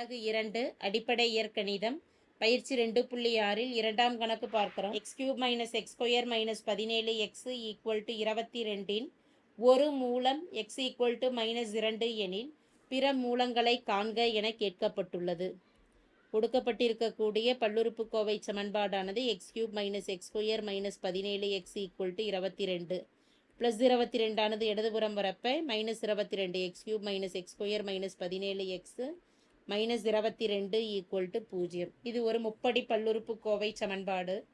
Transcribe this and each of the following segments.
அலகு இரண்டு அடிப்படை இயற்கணிதம் பயிற்சி ரெண்டு புள்ளி ஆறில் இரண்டாம் கணக்கு பார்க்கிறோம். X cube minus x square minus பதினேழு எக்ஸ் ஈக்குவல் டு இருபத்தி ரெண்டின் ஒரு மூலம் எக்ஸ் ஈக்குவல் டு மைனஸ் இரண்டு எனில் பிற மூலங்களை காண்க என கேட்கப்பட்டுள்ளது. கொடுக்கப்பட்டிருக்கக்கூடிய பல்லுறுப்புக்கோவை சமன்பாடானது x cube minus x square minus பதினேழு எக்ஸ் ஈக்குவல் டு இருபத்தி ரெண்டு ப்ளஸ் இருபத்தி ரெண்டானது இடதுபுறம் வரப்ப மைனஸ் இருபத்தி ரெண்டு x cube minus x square minus பதினேழு எக்ஸு மைனஸ் இருபத்தி ரெண்டு ஈக்குவல் டு பூஜ்ஜியம். இது ஒரு முப்படி பல்லுறுப்பு கோவை சமன்பாடு.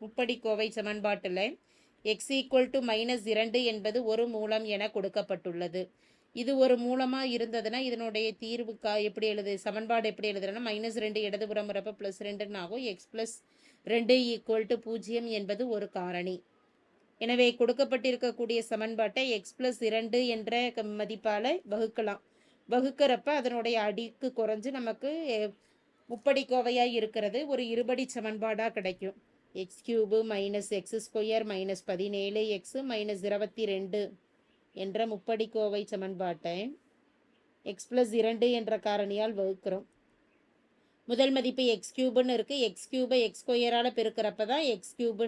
முப்படி கோவை சமன்பாட்டில் எக்ஸ் ஈக்குவல் டு மைனஸ் இரண்டு என்பது ஒரு மூலம் என கொடுக்கப்பட்டுள்ளது. இது ஒரு மூலமாக இருந்ததுன்னா இதனுடைய தீர்வுக்கா எப்படி எழுது சமன்பாடு எப்படி எழுதுறேன்னா மைனஸ் ரெண்டு இடதுபுறம் வரப்ப ப்ளஸ் ரெண்டுன்னு ஆகும். எக்ஸ் ப்ளஸ் ரெண்டு ஈக்குவல் டு பூஜ்ஜியம் என்பது ஒரு காரணி. எனவே கொடுக்கப்பட்டிருக்கக்கூடிய சமன்பாட்டை எக்ஸ் ப்ளஸ் இரண்டு என்ற க- மதிப்பால் வகுக்கலாம். வகுக்கிறப்ப அதனுடைய அடிக்கு குறைஞ்சு நமக்கு முப்படி கோவையாக இருக்கிறது. ஒரு இருபடி சமன்பாடாக கிடைக்கும். X cube minus x square minus பதினேழு எக்ஸு மைனஸ் இருபத்தி ரெண்டு என்ற முப்படி கோவை சமன்பாட்டை எக்ஸ் ப்ளஸ் இரண்டு என்ற காரணியால் வகுக்கிறோம். முதல் மதிப்பு எக்ஸ் கியூபுன்னு இருக்குது எக்ஸ் கியூபை எக்ஸ் ஸ்கொயரால் பெருக்கிறப்ப தான் எக்ஸ் கியூபு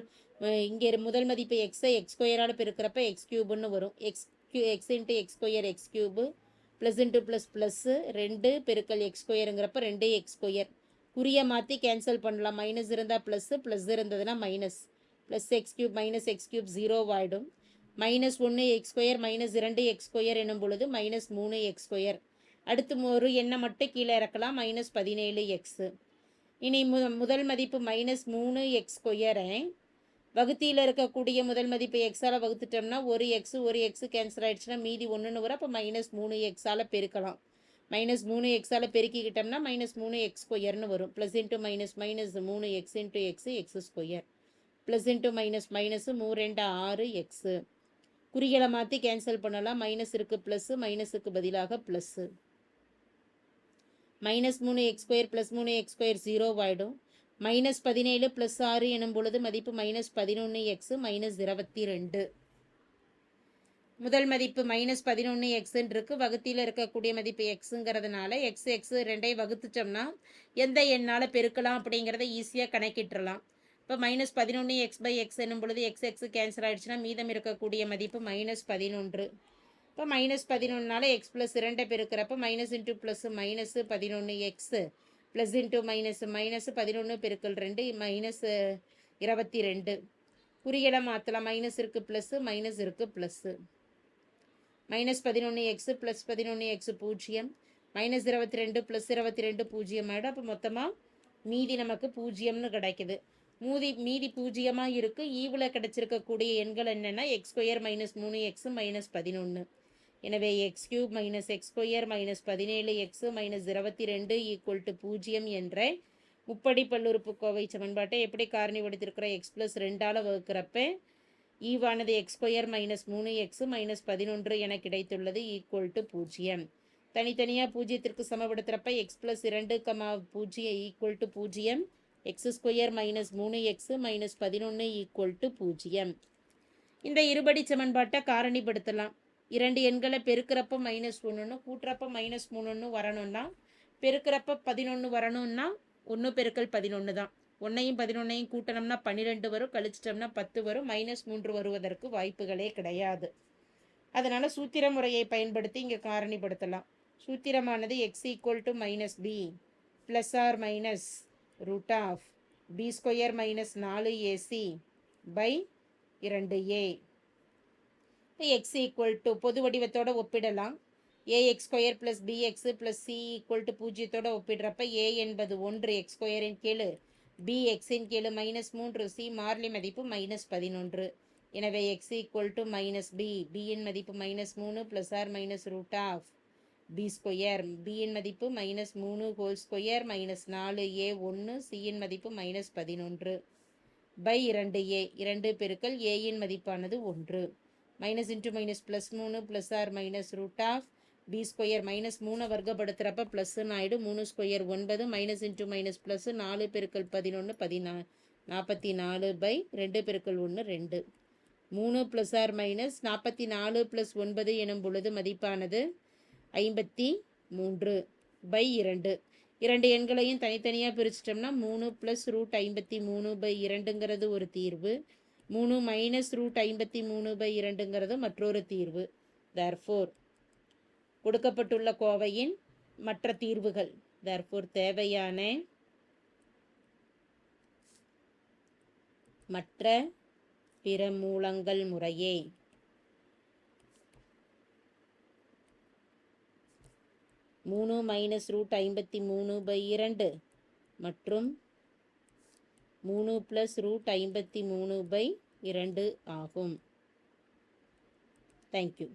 இங்கே முதல் மதிப்பு எக்ஸை எக்ஸ் ஸ்கொயரால் பெருக்கிறப்ப எக்ஸ் கியூபுன்னு வரும். X Q x into x square x cube plus into plus plus ரெண்டு பெருக்கல் எக்ஸ் ஸ்கொயருங்கிறப்ப ரெண்டு எக்ஸ் ஸ்கொயர் குறியை மாற்றி கேன்சல் பண்ணலாம். மைனஸ் இருந்தால் ப்ளஸ்ஸு ப்ளஸ் இருந்ததுன்னா minus plus x cube minus x cube ஜீரோவாயிடும் minus ஒன்று எக்ஸ் ஸ்கொயர் மைனஸ் இரண்டு எக்ஸ் ஸ்கொயர் எனும் பொழுது மைனஸ் மூணு எக்ஸ் ஸ்கொயர் அடுத்து ஒரு எண்ணை மட்டும் கீழே இறக்கலாம். மைனஸ் பதினேழு எக்ஸு இனி மு முதல் மதிப்பு மைனஸ் மூணு எக்ஸ் ஸ்கொயரை வகுத்தியில் இருக்கக்கூடிய முதல் மதிப்பு எக்ஸால் வகுத்துட்டோம்னா ஒரு எக்ஸ் ஒரு எக்ஸ் கேன்சல் ஆயிடுச்சுன்னா மீதி ஒன்றுன்னு வரும். அப்போ மைனஸ் மூணு எக்ஸால் பெருக்கலாம். மைனஸ் மூணு எக்ஸால் பெருக்கிக்கிட்டோம்னா மைனஸ் மூணு எக்ஸ் ஸ்கொயர்னு வரும். ப்ளஸ் இன்ட்டு மைனஸ் மைனஸ் மூணு x into x x square plus into minus minus மூ ரெண்டு ஆறு எக்ஸு குறிகளை மாற்றி கேன்சல் பண்ணலாம். மைனஸ் இருக்குது ப்ளஸ்ஸு மைனஸுக்கு பதிலாக ப்ளஸ்ஸு மைனஸ் மூணு எக்ஸ் ஸ்கொயர் ப்ளஸ் மூணு எக்ஸ் ஸ்கொயர் ஜீரோவாயிடும் மைனஸ் பதினேழு ப்ளஸ் ஆறு எனும் பொழுது மதிப்பு மைனஸ் பதினொன்று எக்ஸு மைனஸ் இருபத்தி ரெண்டு. முதல் மதிப்பு மைனஸ் பதினொன்று எக்ஸுன்னு இருக்கு வகுத்தியில் இருக்கக்கூடிய மதிப்பு எக்ஸுங்கிறதுனால எக்ஸ் எக்ஸ் ரெண்டையும் வகுத்துட்டோம்னா எந்த எண்ணால் பெருக்கலாம் அப்படிங்கிறத ஈஸியாக கணக்கிட்டுறலாம். இப்போ மைனஸ் பதினொன்று எக்ஸ் பை எக்ஸ் என்னும் பொழுது எக்ஸ் எக்ஸ் கேன்சல் ஆகிடுச்சுன்னா மீதம் இருக்கக்கூடிய மதிப்பு மைனஸ் பதினொன்று. இப்போ மைனஸ் பதினொன்றுனால எக்ஸ் ப்ளஸ் இரண்டை பெருக்கிறப்ப மைனஸ் இன்ட்டு ப்ளஸ் மைனஸ் பதினொன்று x plus into minus minus பதினொன்று பெருக்கல் ரெண்டு மைனஸ் இருபத்தி ரெண்டு. குறிகளை மாற்றலாம் மைனஸ் இருக்குது ப்ளஸ்ஸு மைனஸ் இருக்குது ப்ளஸ்ஸு மைனஸ் பதினொன்று எக்ஸு ப்ளஸ் பதினொன்று எக்ஸு பூஜ்ஜியம். மைனஸ் இருபத்தி ரெண்டு ப்ளஸ் இருபத்தி ரெண்டு பூஜ்ஜியம் ஆகிடும் அப்போ மொத்தமாக மீதி நமக்கு பூஜ்ஜியம்னு கிடைக்குது. மூதி மீதி பூஜ்ஜியமாக இருக்குது e ஈவில் கிடச்சிருக்கக்கூடிய எண்கள் என்னென்னா எக்ஸ் ஸ்கொயர் மைனஸ் மூணு எக்ஸு மைனஸ் பதினொன்று எனவே x cube minus x square minus பதினேழு எக்ஸு மைனஸ் இருபத்தி ரெண்டு ஈக்குவல் டு பூஜ்ஜியம் என்ற முப்படி பல்லுறுப்புக்கோவை சமன்பாட்டை எப்படி காரணிப்படுத்திருக்கிறோம் எக்ஸ் ப்ளஸ் ரெண்டால் வகுக்கிறப்ப ஈவானது எக்ஸ் ஸ்கொயர் மைனஸ் மூணு எக்ஸு மைனஸ் பதினொன்று என கிடைத்துள்ளது ஈக்குவல் டு பூஜ்ஜியம். தனித்தனியாக பூஜ்ஜியத்திற்கு சமப்படுத்துகிறப்ப எக்ஸ் ப்ளஸ் இரண்டு கமா பூஜ்ஜியம் ஈக்குவல் டு பூஜ்ஜியம். எக்ஸ் ஸ்கொயர் மைனஸ் மூணு எக்ஸு மைனஸ் பதினொன்று ஈக்குவல் டு பூஜ்ஜியம். இந்த இருபடி சமன்பாட்டை காரணிப்படுத்தலாம். இரண்டு எண்களை பெருக்கிறப்ப மைனஸ் ஒன்றுன்னு கூட்டுறப்ப மைனஸ் மூணுன்னு வரணும்னா பெருக்கிறப்ப பதினொன்று வரணும்னா ஒன்று பெருக்கல் பதினொன்று தான். ஒன்றையும் பதினொன்னையும் கூட்டணும்னா பன்னிரெண்டு வரும் கழிச்சிட்டோம்னா பத்து வரும் மைனஸ் மூன்று வருவதற்கு வாய்ப்புகளே கிடையாது. அதனால் சூத்திர முறையை பயன்படுத்தி இங்கே காரணிப்படுத்தலாம். சூத்திரமானது x equal to minus b plus or minus root of b square minus நாலு ஏசி பை இரண்டு ஏ எக்ஸ் ஈக்குவல் டு பொது வடிவத்தோடு ஒப்பிடலாம். A x square plus b x plus c equal to பூஜ்ஜியத்தோடு ஒப்பிடுறப்ப ஏ என்பது ஒன்று எக்ஸ் ஸ்கொயரின் கீழ் பிஎக்ஸின் மைனஸ் மூன்று சி மாறிலி மதிப்பு மைனஸ் பதினொன்று. எனவே x equal to minus b பியின் மதிப்பு மைனஸ் மூணு plus or minus root of b square பியின் மதிப்பு மைனஸ் மூணு ஹோல் ஸ்கொயர் மைனஸ் நாலு ஏ ஒன்று சியின் மதிப்பு மைனஸ் பதினொன்று. பை இரண்டு ஏ இரண்டு பெருக்கல் ஏயின் மதிப்பானது ஒன்று. மைனஸ் இன்ட்டு மைனஸ் ப்ளஸ் மூணு plus or minus root of b square minus மூணை வர்க்கப்படுத்துகிறப்ப ப்ளஸ்ன்னு ஆகிடும் மூணு ஸ்கொயர் ஒன்பது மைனஸ் இன்ட்டு மைனஸ் ப்ளஸ் நாலு பெருக்கள் பதினொன்று பதினா நாற்பத்தி நாலு பை ரெண்டு பெருக்கல் ஒன்று ரெண்டு. மூணு ப்ளஸ் ஆர் மைனஸ் நாற்பத்தி நாலு ப்ளஸ் ஒன்பது எனும் பொழுது மதிப்பானது ஐம்பத்தி மூன்று பை இரண்டு. இரண்டு எண்களையும் தனித்தனியாக பிரிச்சிட்டோம்னா மூணு ப்ளஸ் ரூட் ஐம்பத்தி மூணு பை இரண்டுங்கிறது ஒரு தீர்வு. மூணு மைனஸ் ரூட் ஐம்பத்தி மூணு பை இரண்டுங்கிறது மற்றொரு தீர்வு. தேர்ஃபோர் கொடுக்கப்பட்டுள்ள கோவையின் மற்ற தீர்வுகள். தேர்ஃபோர் தேவையான மற்ற பிற மூலங்கள் முறையே. மூணு மைனஸ் ரூட் ஐம்பத்தி மூணு பை இரண்டு மற்றும் மூணு ப்ளஸ் ரூட் ஐம்பத்தி மூணு பை இரண்டு ஆகும். தேங்க்யூ